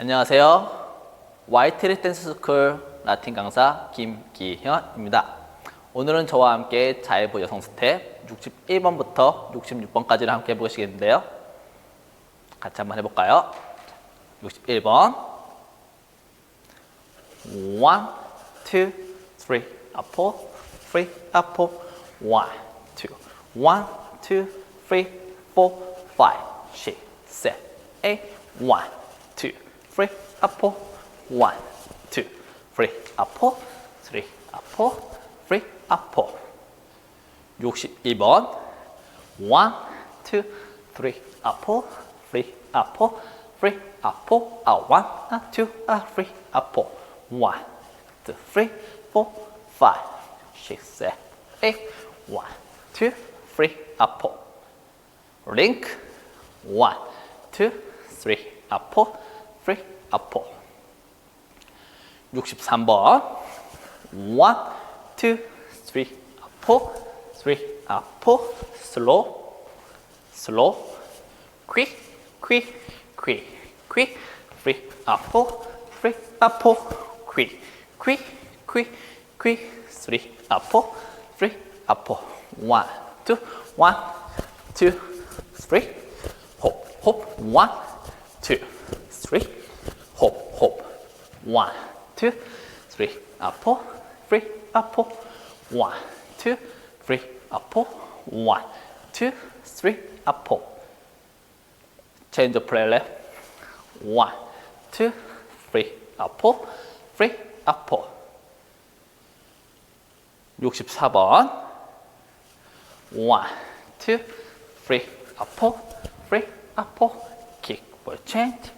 안녕하세요. YT리 댄스 스쿨 라틴 강사 김기현입니다. 오늘은 저와 함께 자일보 여성 스텝 61번부터 66번까지를 함께 해보시겠는데요. 같이 한번 해볼까요? 61번. 1, 2, 3, up, 3, up, 1, 2, 1, 2, 3, 4, 5, 6, 7, 8, 1, 2, 3, up, 1, 2, 3, up, 3, up, 3, up. 62번. 1, 2, 3, up, 3, up, 3, up, 아, 1, 2, 3, up, 1, 2, 3, 4, 5, 6, 7, 8, 1, 2, 3, up. Link. 1, 2, 3, up, 3, up. 63번. 1, 2, 3, up, 3, up, slow, slow, quick, quick, quick, quick, 3, up, 3, up, quick, quick, quick, quick, 3, up, 3, up, 1, 2, 1, 2, 3, hop, hop, 1, 2, 3, hop, hop, 1, 2, 3, up, 3, up, 1, 2, 3, up, 1, 2, 3, up. Change the play left. 1, 2, 3, up, 3, up. 64번. 1, 2, 3, up, 3, up. Kick, ball change.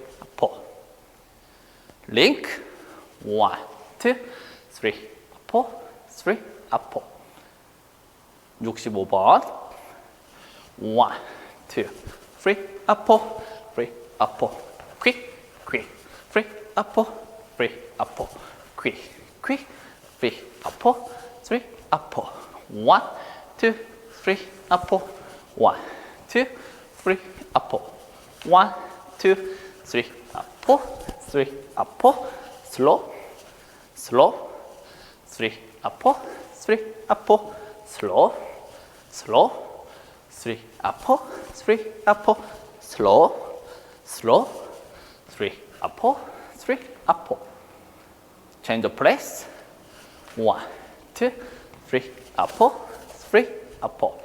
up. Link. 1, 2, 3, up, 3, up. 65번. 1, 2, 3, up, 3, up. Quick, quick, 3, up, 3, up. Quick, quick, 3, up, 3, up. 1, 2, 3, up. 1, 2, 3, up. 1, 2, 3, up, 3, up. Slow, slow, 3, up, 3, up. Slow, slow, 3, up, 3, up. Slow, slow, 3, up, 3, up. Change the place. 1, 2, 3, up, 3, up.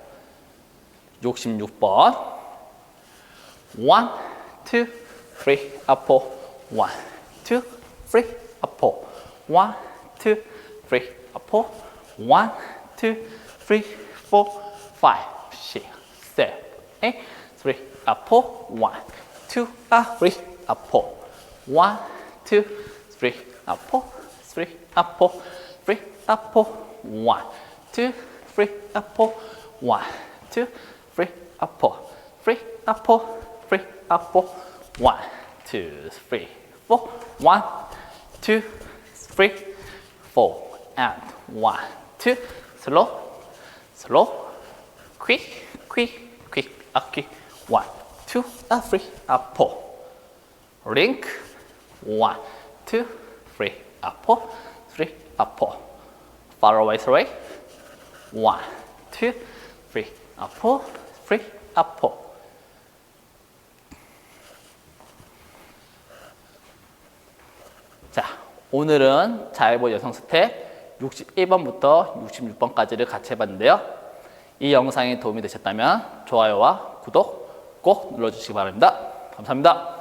66번. 1, 2, 3, up. 1, 2, 3, up. 1, 2, 3, up. 1, 2, 3, 4, 5, 6, 7, 8, 3, up. Ah, 1, 2, 3, up. 1, 2, 3, up. 3, up. 3, up. 1, 2, 3, up. 1, 2, 3, up. 3, up. 3, up. 1, 2, 3, 4. 1, 2, 3, 4. And 1, 2, slow, slow, quick, quick, quick, up, quick. 1, 2, uh, 3, uh, up. Link. 1, 2, 3, uh, up, 3, up. Far away, three. 1, 2, 3, up, 3, up. 자, 오늘은 자일보 여성 스텝 61번부터 66번까지를 같이 해봤는데요. 이 영상이 도움이 되셨다면 좋아요와 구독 꼭 눌러주시기 바랍니다. 감사합니다.